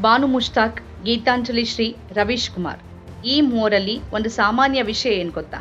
ಬಾನು ಮುಷ್ತಾಕ್, ಗೀತಾಂಜಲಿ ಶ್ರೀ ರವೀಶ್ ಕುಮಾರ್. ಈ ಮೂವರಲ್ಲಿ ಒಂದು ಸಾಮಾನ್ಯ ವಿಷಯ ಏನು ಗೊತ್ತಾ?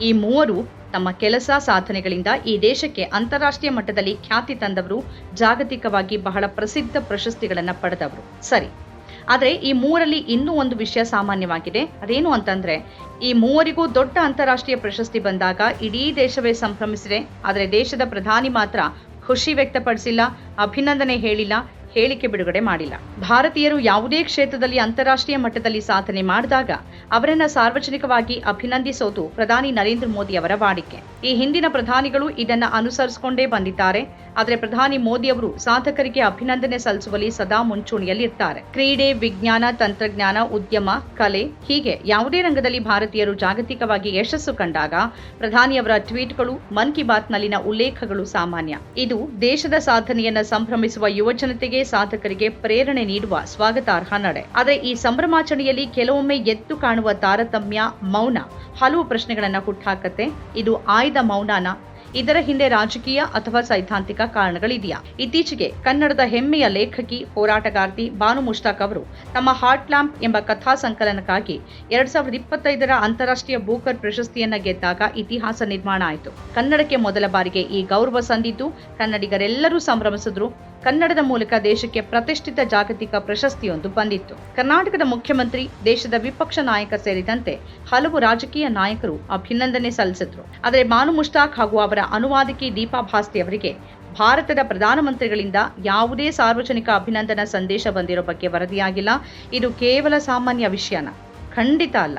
ಈ ಮೂವರು ತಮ್ಮ ಕೆಲಸ ಸಾಧನೆಗಳಿಂದ ಈ ದೇಶಕ್ಕೆ ಅಂತಾರಾಷ್ಟ್ರೀಯ ಮಟ್ಟದಲ್ಲಿ ಖ್ಯಾತಿ ತಂದವರು, ಜಾಗತಿಕವಾಗಿ ಬಹಳ ಪ್ರಸಿದ್ಧ ಪ್ರಶಸ್ತಿಗಳನ್ನು ಪಡೆದವರು. ಸರಿ. ಆದರೆ ಈ ಮೂವರಲ್ಲಿ ಇನ್ನೂ ಒಂದು ವಿಷಯ ಸಾಮಾನ್ಯವಾಗಿದೆ. ಅದೇನು ಅಂತಂದ್ರೆ, ಈ ಮೂವರಿಗೂ ದೊಡ್ಡ ಅಂತಾರಾಷ್ಟ್ರೀಯ ಪ್ರಶಸ್ತಿ ಬಂದಾಗ ಇಡೀ ದೇಶವೇ ಸಂಭ್ರಮಿಸಿದೆ. ಆದರೆ ದೇಶದ ಪ್ರಧಾನಿ ಮಾತ್ರ ಖುಷಿ ವ್ಯಕ್ತಪಡಿಸಿಲ್ಲ, ಅಭಿನಂದನೆ ಹೇಳಿಲ್ಲ ಹೇಳಿಕೆ ಬಿಡುಗಡೆ ಮಾಡಿಲ್ಲ. ಭಾರತೀಯರು ಯಾವುದೇ ಕ್ಷೇತ್ರದಲ್ಲಿ ಅಂತಾರಾಷ್ಟ್ರೀಯ ಮಟ್ಟದಲ್ಲಿ ಸಾಧನೆ ಮಾಡಿದಾಗ ಅವರನ್ನ ಸಾರ್ವಜನಿಕವಾಗಿ ಅಭಿನಂದಿಸೋದು ಪ್ರಧಾನಿ ನರೇಂದ್ರ ಮೋದಿ ಅವರ ವಾಡಿಕೆ. ಈ ಹಿಂದಿನ ಪ್ರಧಾನಿಗಳು ಇದನ್ನ ಅನುಸರಿಸಿಕೊಂಡೇ ಬಂದಿದ್ದಾರೆ. ಆದರೆ ಪ್ರಧಾನಿ ಮೋದಿ ಅವರು ಸಾಧಕರಿಗೆ ಅಭಿನಂದನೆ ಸಲ್ಲಿಸುವಲ್ಲಿ ಸದಾ ಮುಂಚೂಣಿಯಲ್ಲಿರ್ತಾರೆ. ಕ್ರೀಡೆ, ವಿಜ್ಞಾನ, ತಂತ್ರಜ್ಞಾನ, ಉದ್ಯಮ, ಕಲೆ ಹೀಗೆ ಯಾವುದೇ ರಂಗದಲ್ಲಿ ಭಾರತೀಯರು ಜಾಗತಿಕವಾಗಿ ಯಶಸ್ಸು ಕಂಡಾಗ ಪ್ರಧಾನಿಯವರ ಟ್ವೀಟ್ಗಳು, ಮನ್ ಕಿ ಬಾತ್ನಲ್ಲಿನ ಉಲ್ಲೇಖಗಳು ಸಾಮಾನ್ಯ. ಇದು ದೇಶದ ಸಾಧನೆಯನ್ನ ಸಂಭ್ರಮಿಸುವ ಯುವಜನತೆಗೆ ಸಾಧಕರಿಗೆ ಪ್ರೇರಣೆ ನೀಡುವ ಸ್ವಾಗತಾರ್ಹ ನಡೆ. ಆದರೆ ಈ ಸಂಭ್ರಮಾಚರಣೆಯಲ್ಲಿ ಕೆಲವೊಮ್ಮೆ ಎದ್ದು ಕಾಣುವ ತಾರತಮ್ಯ, ಮೌನ, ಹಲವು ಪ್ರಶ್ನೆಗಳನ್ನ ಹುಟ್ಟಾಕತ್ತೆ ಇದು ಆಯ್ದ ಮೌನನ. ಇದರ ಹಿಂದೆ ರಾಜಕೀಯ ಅಥವಾ ಸೈದ್ಧಾಂತಿಕ ಕಾರಣಗಳಿದೆಯಾ? ಇತ್ತೀಚೆಗೆ ಕನ್ನಡದ ಹೆಮ್ಮೆಯ ಲೇಖಕಿ, ಹೋರಾಟಗಾರ್ತಿ ಬಾನು ಮುಷ್ತಾಕ್ ಅವರು ತಮ್ಮ ಹಾರ್ಟ್ ಲ್ಯಾಂಪ್ ಎಂಬ ಕಥಾ ಸಂಕಲನಕ್ಕಾಗಿ ಎರಡ್ ಸಾವಿರದ ಇಪ್ಪತ್ತೈದರ ಅಂತಾರಾಷ್ಟ್ರೀಯ ಬೂಕರ್ ಪ್ರಶಸ್ತಿಯನ್ನ ಗೆದ್ದಾಗ ಇತಿಹಾಸ ನಿರ್ಮಾಣ ಆಯಿತು. ಕನ್ನಡಕ್ಕೆ ಮೊದಲ ಬಾರಿಗೆ ಈ ಗೌರವ ಸಂದಿದ್ದು ಕನ್ನಡಿಗರೆಲ್ಲರೂ ಸಂಭ್ರಮಿಸಿದ್ರು. ಕನ್ನಡದ ಮೂಲಕ ದೇಶಕ್ಕೆ ಪ್ರತಿಷ್ಠಿತ ಜಾಗತಿಕ ಪ್ರಶಸ್ತಿಯೊಂದು ಬಂದಿತ್ತು. ಕರ್ನಾಟಕದ ಮುಖ್ಯಮಂತ್ರಿ, ದೇಶದ ವಿಪಕ್ಷ ನಾಯಕ ಸೇರಿದಂತೆ ಹಲವು ರಾಜಕೀಯ ನಾಯಕರು ಅಭಿನಂದನೆ ಸಲ್ಲಿಸಿದ್ರು. ಆದರೆ ಮಾನು ಮುಷ್ತಾಕ್ ಹಾಗೂ ಅವರ ಅನುವಾದಕಿ ದೀಪಾ ಭಾಸ್ತಿ ಅವರಿಗೆ ಭಾರತದ ಪ್ರಧಾನಮಂತ್ರಿಗಳಿಂದ ಯಾವುದೇ ಸಾರ್ವಜನಿಕ ಅಭಿನಂದನಾ ಸಂದೇಶ ಬಂದಿರೋ ಬಗ್ಗೆ ವರದಿಯಾಗಿಲ್ಲ. ಇದು ಕೇವಲ ಸಾಮಾನ್ಯ ವಿಷಯನ. ಖಂಡಿತ ಅಲ್ಲ.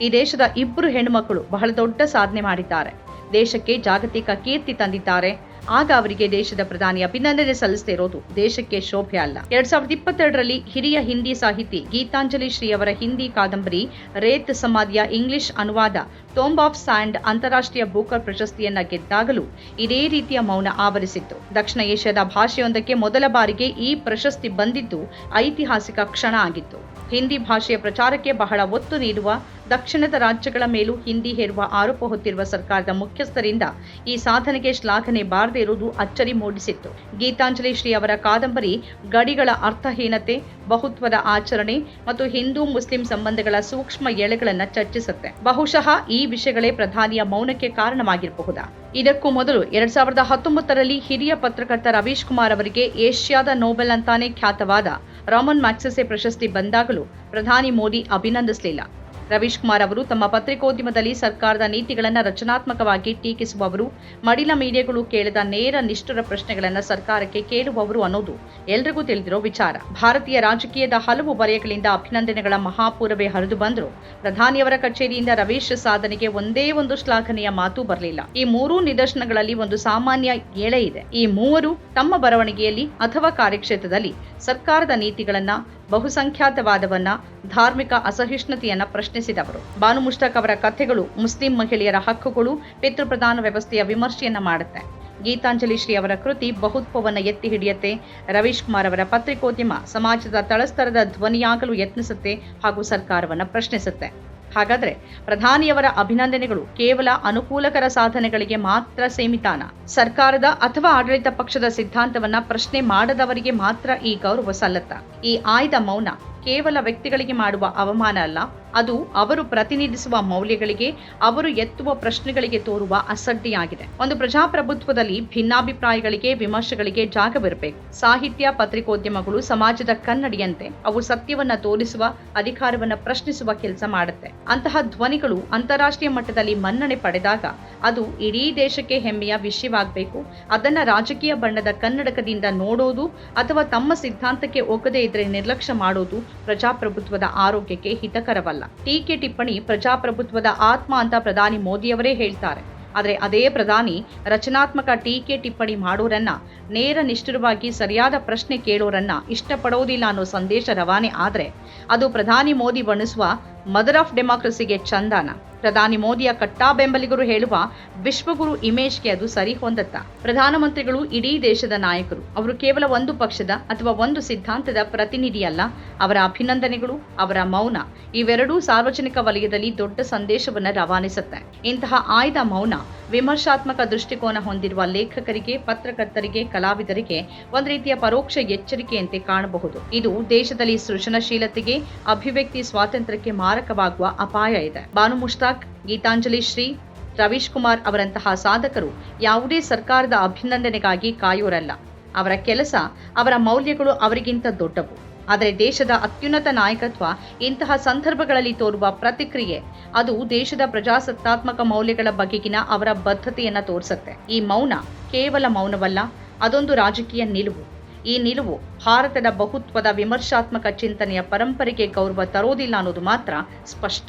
ಈ ದೇಶದ ಇಬ್ಬರು ಹೆಣ್ಣುಮಕ್ಕಳು ಬಹಳ ದೊಡ್ಡ ಸಾಧನೆ ಮಾಡಿದ್ದಾರೆ. ದೇಶಕ್ಕೆ ಜಾಗತಿಕ ಕೀರ್ತಿ ತಂದಿದ್ದಾರೆ. ಆಗ ಅವರಿಗೆ ದೇಶದ ಪ್ರಧಾನಿ ಅಭಿನಂದನೆ ಸಲ್ಲಿಸದೇ ಇರೋದು ದೇಶಕ್ಕೆ ಶೋಭೆ ಅಲ್ಲ. ಎರಡ್ ಸಾವಿರದ ಇಪ್ಪತ್ತೆರಡರಲ್ಲಿ ಹಿರಿಯ ಹಿಂದಿ ಸಾಹಿತಿ ಗೀತಾಂಜಲಿ ಶ್ರೀ ಅವರ ಹಿಂದಿ ಕಾದಂಬರಿ ರೇತ್ ಸಮಾಧಿಯ ಇಂಗ್ಲಿಷ್ ಅನುವಾದ ಟೋಂಬ್ ಆಫ್ ಸ್ಯಾಂಡ್ ಅಂತಾರಾಷ್ಟ್ರೀಯ ಬೂಕರ್ ಪ್ರಶಸ್ತಿಯನ್ನ ಗೆದ್ದಾಗಲೂ ಇದೇ ರೀತಿಯ ಮೌನ ಆವರಿಸಿತ್ತು. ದಕ್ಷಿಣ ಏಷ್ಯಾದ ಭಾಷೆಯೊಂದಕ್ಕೆ ಮೊದಲ ಬಾರಿಗೆ ಈ ಪ್ರಶಸ್ತಿ ಬಂದಿದ್ದು ಐತಿಹಾಸಿಕ ಕ್ಷಣ ಆಗಿತ್ತು. ಹಿಂದಿ ಭಾಷೆಯ ಪ್ರಚಾರಕ್ಕೆ ಬಹಳ ಒತ್ತು ನೀಡುವ ದಕ್ಷಿಣದ ರಾಜ್ಯಗಳ ಮೇಲೂ ಹಿಂದಿ ಹೇರುವ ಆರೋಪ ಹೊತ್ತಿರುವ ಸರ್ಕಾರದ ಮುಖ್ಯಸ್ಥರಿಂದ ಈ ಸಾಧನೆಗೆ ಶ್ಲಾಘನೆ ಬಾರದೇ ಇರುವುದು ಅಚ್ಚರಿ ಮೂಡಿಸಿತ್ತು. ಗೀತಾಂಜಲಿ ಶ್ರೀ ಅವರ ಕಾದಂಬರಿ ಗಡಿಗಳ ಅರ್ಥಹೀನತೆ, ಬಹುತ್ವದ ಆಚರಣೆ ಮತ್ತು ಹಿಂದೂ ಮುಸ್ಲಿಂ ಸಂಬಂಧಗಳ ಸೂಕ್ಷ್ಮ ಎಳೆಗಳನ್ನು ಚರ್ಚಿಸುತ್ತೆ. ಬಹುಶಃ ಈ ವಿಷಯಗಳೇ ಪ್ರಧಾನಿಯ ಮೌನಕ್ಕೆ ಕಾರಣವಾಗಿರಬಹುದಾ? ಇದಕ್ಕೂ ಮೊದಲು ಎರಡ್ ಸಾವಿರದ ಹತ್ತೊಂಬತ್ತರಲ್ಲಿ ಹಿರಿಯ ಪತ್ರಕರ್ತ ರವೀಶ್ ಕುಮಾರ್ ಅವರಿಗೆ ಏಷ್ಯಾದ ನೋಬೆಲ್ ಅಂತಾನೆ ಖ್ಯಾತವಾದ ರಾಮನ್ ಮ್ಯಾಕ್ಸೆಸೆ ಪ್ರಶಸ್ತಿ ಬಂದಾಗಲೂ ಪ್ರಧಾನಿ ಮೋದಿ ಅಭಿನಂದಿಸಲಿಲ್ಲ. ರವೀಶ್ ಕುಮಾರ್ ಅವರು ತಮ್ಮ ಪತ್ರಿಕೋದ್ಯಮದಲ್ಲಿ ಸರ್ಕಾರದ ನೀತಿಗಳನ್ನು ರಚನಾತ್ಮಕವಾಗಿ ಟೀಕಿಸುವವರು, ಮಡಿಲ ಮೀಡಿಯಾಗಳು ಕೇಳಿದ ನೇರ ನಿಷ್ಠುರ ಪ್ರಶ್ನೆಗಳನ್ನು ಸರ್ಕಾರಕ್ಕೆ ಕೇಳುವವರು ಅನ್ನೋದು ಎಲ್ರಿಗೂ ತಿಳಿದಿರೋ ವಿಚಾರ. ಭಾರತೀಯ ರಾಜಕೀಯದ ಹಲವು ವಲಯಗಳಿಂದ ಅಭಿನಂದನೆಗಳ ಮಹಾಪೂರವೇ ಹರಿದು ಬಂದರೂ. ಪ್ರಧಾನಿಯವರ ಕಚೇರಿಯಿಂದ ರವೀಶ್ ಸಾಧನೆಗೆ ಒಂದೇ ಒಂದು ಶ್ಲಾಘನೆಯ ಮಾತು ಬರಲಿಲ್ಲ. ಈ ಮೂರೂ ನಿದರ್ಶನಗಳಲ್ಲಿ ಒಂದು ಸಾಮಾನ್ಯ ಎಳೆ ಇದೆ. ಈ ಮೂವರು ತಮ್ಮ ಬರವಣಿಗೆಯಲ್ಲಿ ಅಥವಾ ಕಾರ್ಯಕ್ಷೇತ್ರದಲ್ಲಿ ಸರ್ಕಾರದ ನೀತಿಗಳನ್ನು ಬಹುಸಂಖ್ಯಾತವಾದವನ್ನ ಧಾರ್ಮಿಕ ಅಸಹಿಷ್ಣುತೆಯನ್ನು ಪ್ರಶ್ನಿಸಿದವರು. ಬಾನು ಮುಷ್ತಾಕ್ ಅವರ ಕಥೆಗಳು ಮುಸ್ಲಿಂ ಮಹಿಳೆಯರ ಹಕ್ಕುಗಳು ಪಿತೃಪ್ರಧಾನ ವ್ಯವಸ್ಥೆಯ ವಿಮರ್ಶೆಯನ್ನ ಮಾಡುತ್ತೆ. ಗೀತಾಂಜಲಿ ಶ್ರೀ ಅವರ ಕೃತಿ ಬಹುತ್ವವನ್ನು ಎತ್ತಿ ಹಿಡಿಯುತ್ತೆ. ರವೀಶ್ ಕುಮಾರ್ ಅವರ ಪತ್ರಿಕೋದ್ಯಮ ಸಮಾಜದ ತಳಸ್ತರದ ಧ್ವನಿಯಾಗಲು ಯತ್ನಿಸುತ್ತೆ ಹಾಗೂ ಸರ್ಕಾರವನ್ನು ಪ್ರಶ್ನಿಸುತ್ತೆ. ಹಾಗಾದ್ರೆ ಪ್ರಧಾನಿಯವರ ಅಭಿನಂದನೆಗಳು ಕೇವಲ ಅನುಕೂಲಕರ ಸಾಧನೆಗಳಿಗೆ ಮಾತ್ರ ಸೀಮಿತಾನ? ಸರ್ಕಾರದ ಅಥವಾ ಆಡಳಿತ ಪಕ್ಷದ ಸಿದ್ಧಾಂತವನ್ನ ಪ್ರಶ್ನೆ ಮಾಡದವರಿಗೆ ಮಾತ್ರ ಈ ಗೌರವ ಸಲ್ಲತ್ತ? ಈ ಆಯ್ದ ಮೌನ ಕೇವಲ ವ್ಯಕ್ತಿಗಳಿಗೆ ಮಾಡುವ ಅವಮಾನ ಅಲ್ಲ. ಅದು ಅವರು ಪ್ರತಿನಿಧಿಸುವ ಮೌಲ್ಯಗಳಿಗೆ, ಅವರು ಎತ್ತುವ ಪ್ರಶ್ನೆಗಳಿಗೆ ತೋರುವ ಅಸಡ್ಡಿಯಾಗಿದೆ. ಒಂದು ಪ್ರಜಾಪ್ರಭುತ್ವದಲ್ಲಿ ಭಿನ್ನಾಭಿಪ್ರಾಯಗಳಿಗೆ, ವಿಮರ್ಶೆಗಳಿಗೆ ಜಾಗವಿರಬೇಕು. ಸಾಹಿತ್ಯ, ಪತ್ರಿಕೋದ್ಯಮಗಳು ಸಮಾಜದ ಕನ್ನಡಿಯಂತೆ, ಅವು ಸತ್ಯವನ್ನ ತೋರಿಸುವ, ಅಧಿಕಾರವನ್ನ ಪ್ರಶ್ನಿಸುವ ಕೆಲಸ ಮಾಡುತ್ತೆ. ಅಂತಹ ಧ್ವನಿಗಳು ಅಂತಾರಾಷ್ಟ್ರೀಯ ಮಟ್ಟದಲ್ಲಿ ಮನ್ನಣೆ ಪಡೆದಾಗ ಅದು ಇಡೀ ದೇಶಕ್ಕೆ ಹೆಮ್ಮೆಯ ವಿಷಯವಾಗಬೇಕು. ಅದನ್ನ ರಾಜಕೀಯ ಬಣ್ಣದ ಕನ್ನಡಕದಿಂದ ನೋಡೋದು ಅಥವಾ ತಮ್ಮ ಸಿದ್ಧಾಂತಕ್ಕೆ ಒಗ್ಗದೇ ಇದ್ರೆ ನಿರ್ಲಕ್ಷ್ಯ ಮಾಡೋದು ಪ್ರಜಾಪ್ರಭುತ್ವದ ಆರೋಗ್ಯಕ್ಕೆ ಹಿತಕರವಲ್ಲ. ಟೀಕೆ ಟಿಪ್ಪಣಿ ಪ್ರಜಾಪ್ರಭುತ್ವದ ಆತ್ಮ ಅಂತ ಪ್ರಧಾನಿ ಮೋದಿಯವರೇ ಹೇಳ್ತಾರೆ. ಆದರೆ ಅದೇ ಪ್ರಧಾನಿ ರಚನಾತ್ಮಕ ಟೀಕೆ ಟಿಪ್ಪಣಿ ಮಾಡೋರನ್ನ, ನೇರ ನಿಷ್ಠುರವಾಗಿ ಸರಿಯಾದ ಪ್ರಶ್ನೆ ಕೇಳೋರನ್ನ ಇಷ್ಟಪಡೋದಿಲ್ಲ ಅನ್ನೋ ಸಂದೇಶ ರವಾನೆ ಆದರೆ, ಅದು ಪ್ರಧಾನಿ ಮೋದಿ ಬಣ್ಣಿಸುವ ಮದರ್ ಆಫ್ ಡೆಮಾಕ್ರಸಿಗೆ ಚಂದಾನ. ಪ್ರಧಾನಿ ಮೋದಿಯ ಕಟ್ಟಾ ಬೆಂಬಲಿಗರು ಹೇಳುವ ವಿಶ್ವಗುರು ಇಮೇಜ್ಗೆ ಅದು ಸರಿ ಹೊಂದತ್ತ. ಪ್ರಧಾನಮಂತ್ರಿಗಳು ಇಡೀ ದೇಶದ ನಾಯಕರು. ಅವರು ಕೇವಲ ಒಂದು ಪಕ್ಷದ ಅಥವಾ ಒಂದು ಸಿದ್ಧಾಂತದ ಪ್ರತಿನಿಧಿಯಲ್ಲ. ಅವರ ಅಭಿನಂದನೆಗಳು, ಅವರ ಮೌನ. ಇವೆರಡೂ ಸಾರ್ವಜನಿಕ ವಲಯದಲ್ಲಿ ದೊಡ್ಡ ಸಂದೇಶವನ್ನು ರವಾನಿಸುತ್ತೆ. ಇಂತಹ ಆಯ್ದ ಮೌನ ವಿಮರ್ಶಾತ್ಮಕ ದೃಷ್ಟಿಕೋನ ಹೊಂದಿರುವ ಲೇಖಕರಿಗೆ, ಪತ್ರಕರ್ತರಿಗೆ, ಕಲಾವಿದರಿಗೆ ಒಂದು ರೀತಿಯ ಪರೋಕ್ಷ ಎಚ್ಚರಿಕೆಯಂತೆ ಕಾಣಬಹುದು. ಇದು ದೇಶದಲ್ಲಿ ಸೃಜನಶೀಲತೆಗೆ, ಅಭಿವ್ಯಕ್ತಿ ಸ್ವಾತಂತ್ರ್ಯಕ್ಕೆ ಮಾರಕವಾಗುವ ಅಪಾಯ ಇದೆ. ಬಾನು ಮುಷ್ತಾಕ್, ಗೀತಾಂಜಲಿ ಶ್ರೀ, ರವೀಶ್ ಕುಮಾರ್ ಅವರಂತಹ ಸಾಧಕರು ಯಾವುದೇ ಸರ್ಕಾರದ ಅಭಿನಂದನೆಗಾಗಿ ಕಾಯೋರಲ್ಲ. ಅವರ ಕೆಲಸ, ಅವರ ಮೌಲ್ಯಗಳು ಅವರಿಗಿಂತ ದೊಡ್ಡವು. ಆದರೆ ದೇಶದ ಅತ್ಯುನ್ನತ ನಾಯಕತ್ವ ಇಂತಹ ಸಂದರ್ಭಗಳಲ್ಲಿ ತೋರುವ ಪ್ರತಿಕ್ರಿಯೆ, ಅದು ದೇಶದ ಪ್ರಜಾಸತ್ತಾತ್ಮಕ ಮೌಲ್ಯಗಳ ಬಗೆಗಿನ ಅವರ ಬದ್ಧತೆಯನ್ನ ತೋರಿಸುತ್ತೆ. ಈ ಮೌನ ಕೇವಲ ಮೌನವಲ್ಲ, ಅದೊಂದು ರಾಜಕೀಯ ನಿಲುವು. ಈ ನಿಲುವು ಭಾರತದ ಬಹುತ್ವದ ವಿಮರ್ಶಾತ್ಮಕ ಚಿಂತನೆಯ ಪರಂಪರೆಗೆ ಗೌರವ ತರೋದಿಲ್ಲ ಅನ್ನೋದು ಮಾತ್ರ ಸ್ಪಷ್ಟ.